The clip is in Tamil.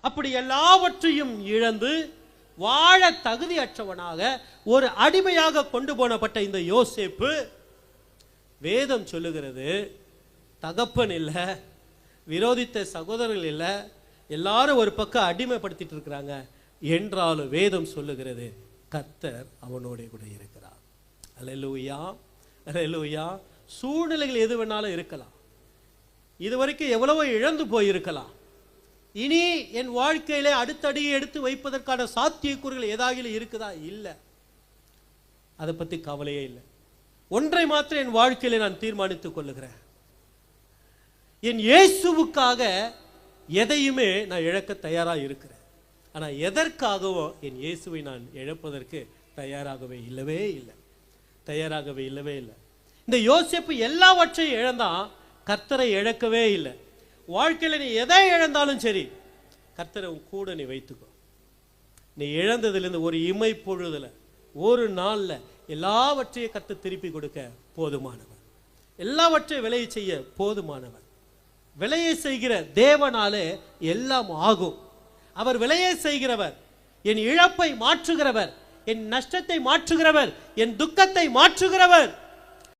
அப்படி எல்லாவற்றையும் இழந்து வாழ தகுதியற்றவனாக ஒரு அடிமையாக கொண்டு போனப்பட்ட இந்த யோசேப்பு வேதம் சொல்லுகிறது தகப்பன் இல்லை விரோதித்த சகோதரர்கள் இல்லை எல்லாரும் ஒரு பக்கம் அடிமைப்படுத்திட்டு இருக்கிறாங்க என்றாலும் வேதம் சொல்லுகிறது. கர்த்தர் அவனோட கூட இருக்கிறார். அல்லேலூயா அல்லேலூயா. சூழ்நிலைகள் எது வேணாலும் இருக்கலாம். இது வரைக்கும் எவ்வளவோ இழந்து போயிருக்கலாம். இனி என் வாழ்க்கையிலே அடுத்தடியை எடுத்து வைப்பதற்கான சாத்தியக்கூறுகள் ஏதாகிலும் இருக்குதா? இல்லை. அதை பத்தி கவலையே இல்லை. ஒன்றை மாத்திரம் என் வாழ்க்கையில நான் தீர்மானித்துக் கொள்ளுகிறேன். என் இயேசுவுக்காக எதையுமே நான் இழக்க தயாரா இருக்கிறேன். ஆனா எதற்காகவோ என் இயேசுவை நான் இழப்பதற்கு தயாராகவே இல்லவே இல்லை. தயாராகவே இல்லவே இல்லை. இந்த யோசிப்பு எல்லாவற்றையும் இழந்தான் கர்த்தரை இழக்கவே இல்லை. வாழ்க்கையில் நீ எதை இழந்தாலும் சரி கர்த்தரை உன் கூட நீ வைத்துக்கோ. நீ இழந்ததுலேருந்து ஒரு இமை பொழுதுல ஒரு நாளில் எல்லாவற்றையும் கற்று திருப்பி கொடுக்க போதுமானவர். எல்லாவற்றையும் விலையை செய்ய போதுமானவர். விலையை செய்கிற தேவனாலே எல்லாம் ஆகும். அவர் விலையை செய்கிறவர் என் இழப்பை மாற்றுகிறவர் என் நஷ்டத்தை மாற்றுகிறவர் என் துக்கத்தை மாற்றுகிறவர்.